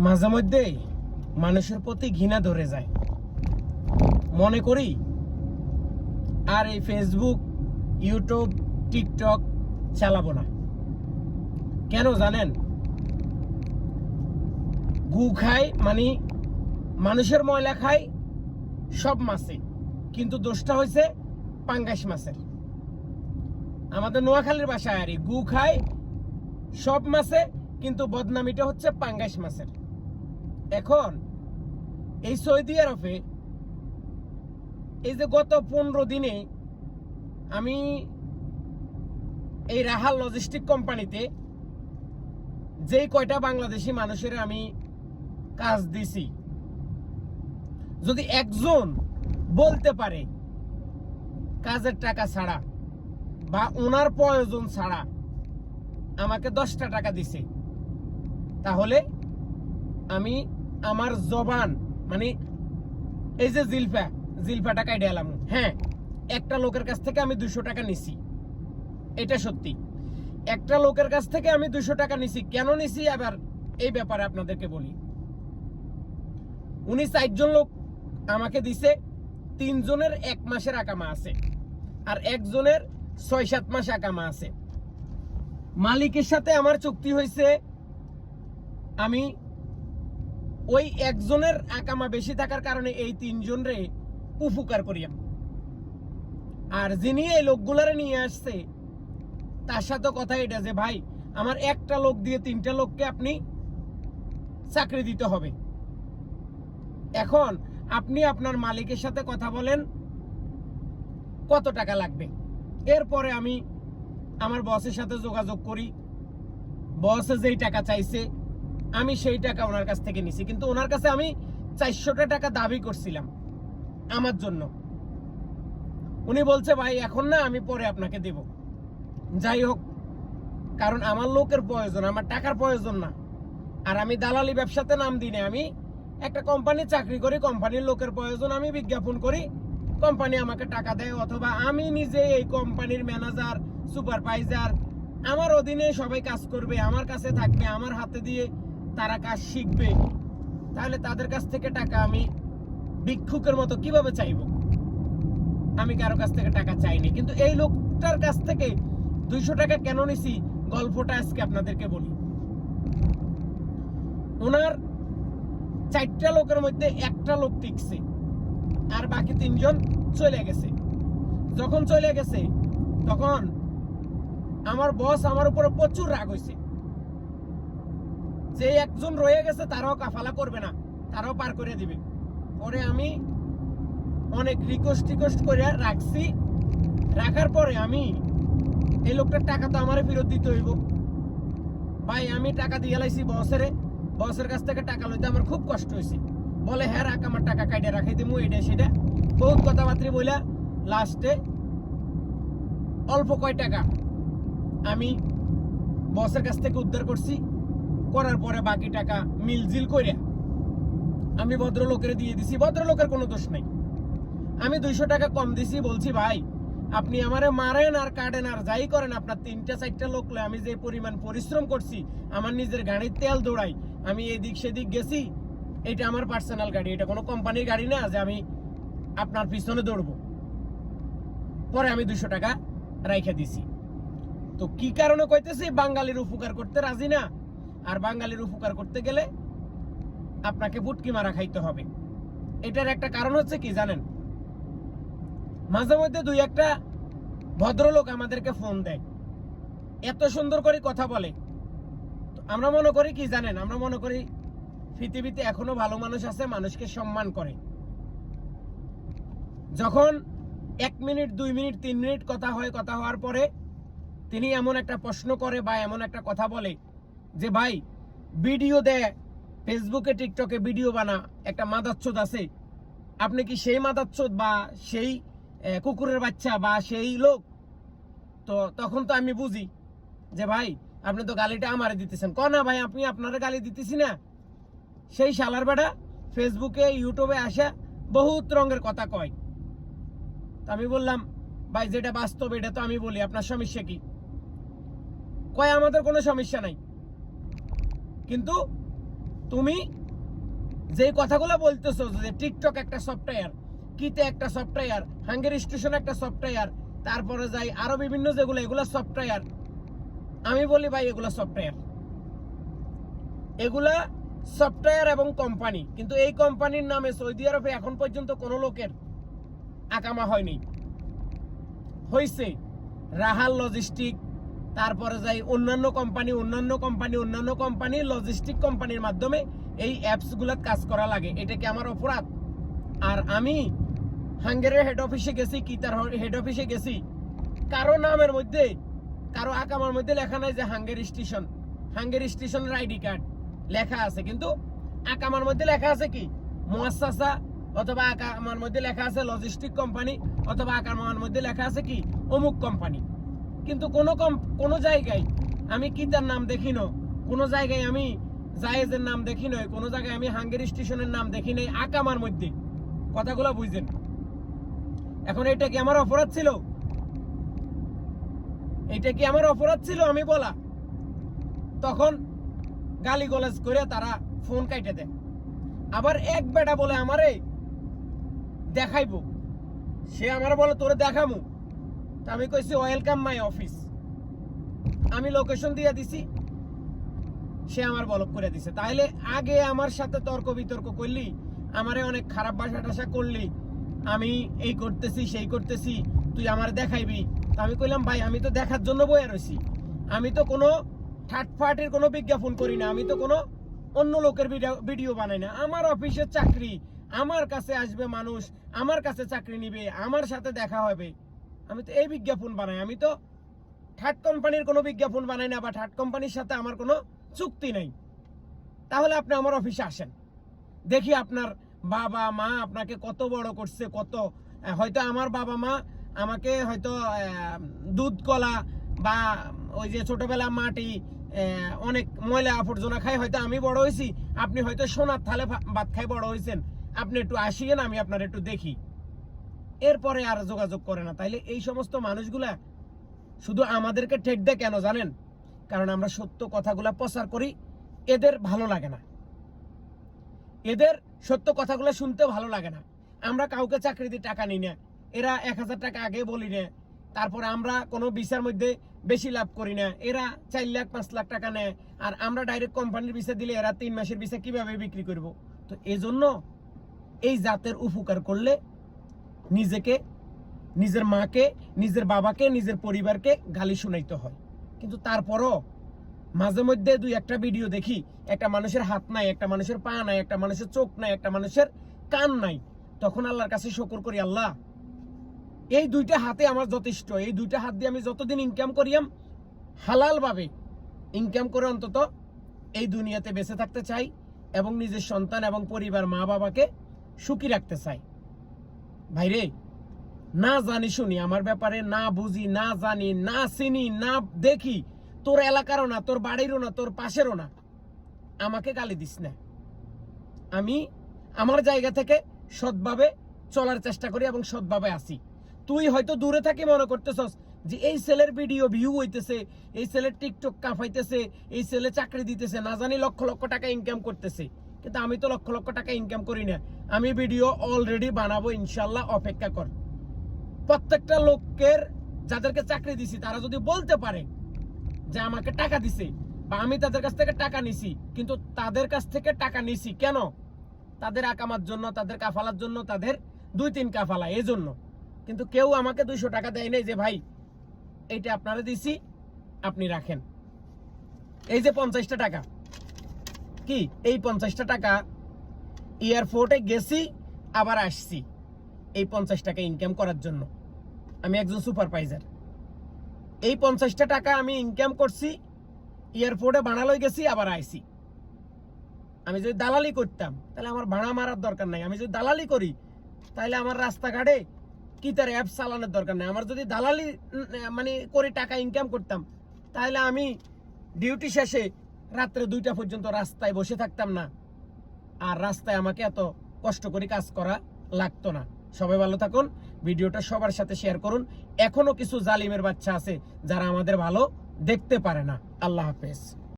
মাঝে মধ্যে মানুষের প্রতি ঘৃণা ধরে যায়। মনে করি, আর এই ফেসবুক ইউটিউব টিকটক চালাবো না। কেন জানেন? গু খায় মানে মানুষের ময়লা খায় সব মাছে, কিন্তু দোষটা হয়েছে পাঙ্গাস মাছের। আমাদের নোয়াখালীর বাসায় আর গু খায় সব মাছে, কিন্তু বদনামিটা হচ্ছে পাঙ্গাস মাছের। এখন, এই সৌদি আরবে এই যে গত পনেরো দিনে আমি এই রাহাল লজিস্টিক কোম্পানিতে যেই কয়টা বাংলাদেশি মানুষের আমি কাজ দিছি। যদি একজন বলতে পারে কাজের টাকা ছাড়া বা ওনার প্রয়োজন ছাড়া আমাকে দশটা টাকা দিছে, তাহলে আমি আমার জবান মানে এই যে জিলফা জিলফা টাকায় ডেলাম হ্যাঁ একটা লোকের কাছ থেকে আমি দুশো টাকা নিছি। এটা সত্যি। একটা লোকের কাছ থেকে আমি দুশো টাকা নিছি। কেন নিছি? আবার এই ব্যাপারে আপনাদেরকে বলি। উনি চারজন লোক আমাকে দিছে। তিনজনের এক মাসের আকামা আছে। আর একজনের ছয়, সাত মাস আকামা আছে। মালিকের সাথে আমার চুক্তি হয়েছে আমি ওই একজনের আকামা বেশি থাকার কারণে এই তিনজনরে উপকার করিয়াম আর যিনি এই লোকগুলারে নিয়ে আসছে, তার সাথে কথা এটা যে, ভাই, আমার একটা লোক দিয়ে তিনটা লোককে আপনি চাকরি দিতে হবে। এখন আপনি আপনার মালিকের সাথে কথা বলেন, কত টাকা লাগবে? এরপরে আমি আমার বসের সাথে যোগাযোগ করি। বসে যেই টাকা চাইছে আমি সেই টাকা ওনার কাছ থেকে নিছি। কিন্তু ওনার কাছে আমি চারশোটা টাকা দাবি করছিলাম আমার জন্য। উনি বলছে, ভাই, এখন না আমি পরে আপনাকে দেব। যাই হোক, কারণ আমার লোকের প্রয়োজন, আমার টাকার প্রয়োজন না। আর আমি দালালি ব্যবসাতে নাম দিই আমি একটা কোম্পানি চাকরি করি, কোম্পানির লোকের প্রয়োজন, আমি বিজ্ঞাপন করি। কোম্পানি আমাকে টাকা দেয়, অথবা আমি নিজে এই কোম্পানির ম্যানেজার, সুপারভাইজার, আমার অধীনে সবাই কাজ করবে, আমার কাছে থাকবে, আমার হাতে দিয়ে তারা কাজ শিখবে, তাহলে তাদের কাছ থেকে টাকা আমি ভিক্ষুকের মতো কীভাবে চাইব? আমি কারও কাছ থেকে টাকা চাইনি, কিন্তু এই লোকটার কাছ থেকে দুইশো টাকা কেন নিছি? গল্পটা আজকে আপনাদেরকে বলি। ওনার চারটা লোকের মধ্যে একটা লোক টিকছে, আর বাকি তিনজন চলে গেছে। যখন চলে গেছে, তখন আমার বস আমার উপরে প্রচুর রাগ হয়েছে যে একজন রয়ে গেছে, তারাও কাফালা করবে না, তারাও পার করে দিবে। পরে আমি অনেক রিকোয়েস্ট টিকোয়েস্ট করে রাখছি। রাখার পরে আমি, এই লোকটার টাকা তো আমারে ফেরত দিতে হইব। ভাই, আমি টাকা দিয়ে লাইছি বসেরে। বসের কাছ থেকে টাকা লইতে আমার খুব কষ্ট হয়েছে বলে হ্যাঁ রাখ, আমার টাকা কাইটে রাখাই দিমু এটা সেটা বহুত কথাবার্তা বইলা, লাস্টে অল্প কয় টাকা আমি বসের কাছ থেকে উদ্ধার করছি। করার পরে বাকি টাকা মিলজিল কইরা আমি ভদ্রলোকের দিয়ে দিছি। ভদ্রলোকের কোনো দোষ নাই। আমি দুইশো টাকা কম দিছি, বলছি, ভাই, আপনি আমারে মারেন আর কাটেন আর যাই করেন, আপনার তিনটা, চারটা লোক আমি যে পরিমাণ পরিশ্রম করছি, আমার নিজের গাড়ির তেল দৌড়াই, আমি এদিক সেদিক গেছি এটা আমার পার্সোনাল গাড়ি, এটা কোনো কোম্পানির গাড়ি না যে আমি আপনার পিছনে দৌড়বো। পরে আমি দুশো টাকা রাইখা দিছি। তো কি কারণে কইতেছি, বাঙালির উপকার করতে রাজি না? আর বাঙালির উপকার করতে গেলে আপনাকে বুটকি মারা খাইতে হবে। এটার একটা কারণ হচ্ছে কি জানেন? মাঝে মধ্যে দুই একটা ভদ্রলোক আমাদেরকে ফোন দেয়। এত সুন্দর করে কথা বলে। আমরা মনে করি কি জানেন? আমরা মনে করি পৃথিবীতে এখনও ভালো মানুষ আছে, মানুষকে সম্মান করে। যখন এক মিনিট, দুই মিনিট, তিন মিনিট কথা হয়, কথা হওয়ার পরে তিনি এমন একটা প্রশ্ন করে বা এমন একটা কথা বলে যে ভাই ভিডিও দেয় ফেসবুকে টিকটকে ভিডিও বানা, একটা মাদাচ্ছদ আছে। আপনি কি সেই মাদাচ্ছদ বা সেই কুকুরের বাচ্চা বা সেই লোক? তো তখন তো আমি বুঝি যে ভাই, আপনি তো গালিটা আমারে দিতেছেন। ক না ভাই, আপনি আপনারা গালি দিতেছি না। সেই শালার বেটা ফেসবুকে ইউটিউবে আসা, বহুত রঙের কথা কয়। তো আমি বললাম, ভাই, যেটা বাস্তব, এটা তো আমি বলি। আপনার সমস্যা কি? কয়, আমাদের কোনো সমস্যা নাই। কিন্তু তুমি যে কথাগুলো বলতেছো, যে টিকটক একটা সফটওয়্যার কিতে একটা সফটওয়্যার হাঙ্গের স্টেশন একটা সফটওয়্যার তারপরে যাই আরও বিভিন্ন যেগুলো, এগুলো সফটওয়্যার আমি বলি ভাই, এগুলো সফটওয়্যার এগুলা সফটওয়্যার এবং কোম্পানি কিন্তু এই কোম্পানির নামে সৌদি আরবে এখন পর্যন্ত কোনো লোকের আকামা হয়নি। হয়েছে রাহাল লজিস্টিক তারপরে যাই অন্যান্য কোম্পানি অন্যান্য কোম্পানি অন্যান্য কোম্পানি লজিস্টিক কোম্পানির মাধ্যমে এই অ্যাপসগুলোর কাজ করা লাগে। এটা কি আমার অপরাধ? আর আমি হাঙ্গেরের হেড অফিসে গেছি, কি তার হেড অফিসে গেছি, কারও নামের মধ্যে, কারও আকামার মধ্যে লেখা নাই যে হাঙ্গের স্টেশন। হাঙ্গের স্টেশনের আইডি কার্ড লেখা আছে, কিন্তু আকামার মধ্যে লেখা আছে কি? মুয়াসাসা অথবা আকামার মধ্যে লেখা আছে লজিস্টিক কোম্পানি অথবা আকামার মধ্যে লেখা আছে কি? অমুক কোম্পানি কিন্তু কোনো কম কোনো জায়গায় আমি কি তার নাম দেখি না কোনো জায়গায় আমি জায়েজের নাম দেখি নয় কোনো জায়গায় আমি হাঙ্গেরি স্টেশনের নাম দেখি নাই আকামার মধ্যে। কথাগুলো বুঝছেন এখন এটা কি আমার অপরাধ ছিল? এটা কি আমার অপরাধ ছিল আমি বলা? তখন গালি গলাজ করে তারা ফোন কাইটে দেয়। আবার এক বেটা বলে, আমারে দেখাইবো। সে আমার বলে, তোরে দেখামু। আমি কইছি ওয়েলকাম মাই অফিস আমি লোকেশন দিয়ে দিছি, সে আমার বলক করে দিছে। তাইলে আগে আমার সাথে তর্ক বিতর্ক করলি, আমারে অনেক খারাপ ভাষা টাষা করলি, আমি এই করতেছি, সেই করতেছি, তুই আমার দেখাইবি। তা আমি কইলাম, ভাই, আমি তো দেখার জন্য বয়ে রয়েছি আমি তো কোনো থার্ড পার্টির কোনো বিজ্ঞাপন করি না, আমি তো কোনো অন্য লোকের ভিডিও বানাই না। আমার অফিসের চাকরি, আমার কাছে আসবে মানুষ, আমার কাছে চাকরি নিবে, আমার সাথে দেখা হবে। আমি তো এই বিজ্ঞাপন বানাই। আমি তো থার্ড কোম্পানির কোনো বিজ্ঞাপন বানাই না বা থার্ড কোম্পানির সাথে আমার কোনো চুক্তি নেই। তাহলে আপনি আমার অফিসে আসেন। দেখি আপনার বাবা, মা আপনাকে কত বড় করছে, কত হয়তো আমার বাবা মা আমাকে হয়তো দুধ, কলা বা ওই যে ছোটবেলা মাটি অনেক ময়লা আবর্জনা খাই হয়তো আমি বড় হয়েছি। আপনি হয়তো সোনার থালে ভাত খাই বড় হয়েছেন। আপনি একটু আসিয়েন, আমি আপনার একটু দেখি। এরপরে আর যোগাযোগ করে না। তাইলে এই সমস্ত মানুষগুলা শুধু আমাদেরকে ঠেক দেয় কেন জানেন? কারণ আমরা সত্য কথাগুলা প্রচার করি, এদের ভালো লাগে না। এদের সত্য কথাগুলো শুনতে ভালো লাগে না। আমরা কাউকে চাকরি দিয়ে টাকা নিই না। এরা এক হাজার টাকা আগে বলি না। তারপরে আমরা কোনো ভিসার মধ্যে বেশি লাভ করি না। এরা চার লাখ, পাঁচ লাখ টাকা নেয়। আর আমরা ডাইরেক্ট কোম্পানির ভিসা দিলে এরা তিন মাসের ভিসা কীভাবে বিক্রি করব? তো এজন্য এই জাতের উপকার করলে নিজেকে, নিজের মাকে, নিজের বাবাকে, নিজের পরিবারকে গালি শুনাইতে হয়। কিন্তু তারপরও মাঝে মধ্যে দুই একটা ভিডিও দেখি, একটা মানুষের হাত নাই, একটা মানুষের পা নাই, একটা মানুষের চোখ নাই, একটা মানুষের কান নাই। তখন আল্লাহর কাছে শকর করি, আল্লাহ, এই দুইটা হাতে আমার যথেষ্ট। এই দুইটা হাত দিয়ে আমি যতদিন ইনকাম করিয়াম হালাল ভাবে ইনকাম করে অন্তত এই দুনিয়াতে বেঁচে থাকতে চাই এবং নিজের সন্তান এবং পরিবার মা বাবাকে সুখী রাখতে চাই। ভাইরে, না জানি শুনি, আমার ব্যাপারে না বুঝি, না জানি, না চিনি, না দেখি। তোর এলাকারও না, তোর বাড়িরও না, তোর পাশেরও না। আমাকে গালি দিস না। আমি আমার জায়গা থেকে সৎভাবে চলার চেষ্টা করি এবং সৎভাবে আসি তুই হয়তো দূরে থাকি মনে করতেছস যে এই ছেলের ভিডিও ভিউ হইতেছে, এই ছেলের টিকটক কাঁপাইতেছে এই ছেলে চাকরি দিতেছে, না জানি লক্ষ লক্ষ টাকা ইনকাম করতেছে। কিন্তু আমি তো লক্ষ লক্ষ টাকা ইনকাম করি না। আমি ভিডিও অলরেডি বানাবো, ইনশাল্লাহ অপেক্ষা কর। প্রত্যেকটা লোকের যাদেরকে চাকরি দিছি, তারা যদি বলতে পারে যে আমাকে টাকা দিছে বা আমি তাদের কাছ থেকে টাকা নিছি, কিন্তু তাদের কাছ থেকে টাকা নিছি কেন? তাদের আকামার জন্য, তাদের কাফালার জন্য, তাদের দুই তিন কাফালা এই জন্য কিন্তু কেউ আমাকে দুইশো টাকা দেয় নাই যে, ভাই, এইটা আপনারা দিছি, আপনি রাখেন। এই যে পঞ্চাশটা টাকা কি, এই পঞ্চাশটা টাকা এয়ারপোর্টে গেছি, আবার আসছি। এই পঞ্চাশ টাকা ইনকাম করার জন্য। আমি একজন সুপারভাইজার এই পঞ্চাশটা টাকা আমি ইনকাম করছি, এয়ারপোর্টে ভাড়া গেছি, আবার আইছি। আমি যদি দালালি করতাম, তাহলে আমার ভাড়া মারার দরকার নাই। আমি যদি দালালি করি, তাহলে আমার রাস্তাঘাটে কি তার অ্যাপ চালানোর দরকার নাই। আমার যদি দালালি মানে করে টাকা ইনকাম করতাম, তাহলে আমি ডিউটি শেষে রাত্রে দুইটা পর্যন্ত রাস্তায় বসে থাকতাম না। আর রাস্তায় আমাকে এত কষ্ট করে কাজ করা লাগতো না। সবাই ভালো থাকুন, ভিডিওটা সবার সাথে শেয়ার করুন। এখনও কিছু জালিমের বাচ্চা আছে যারা আমাদের ভালো দেখতে পারে না। আল্লাহ হাফেজ।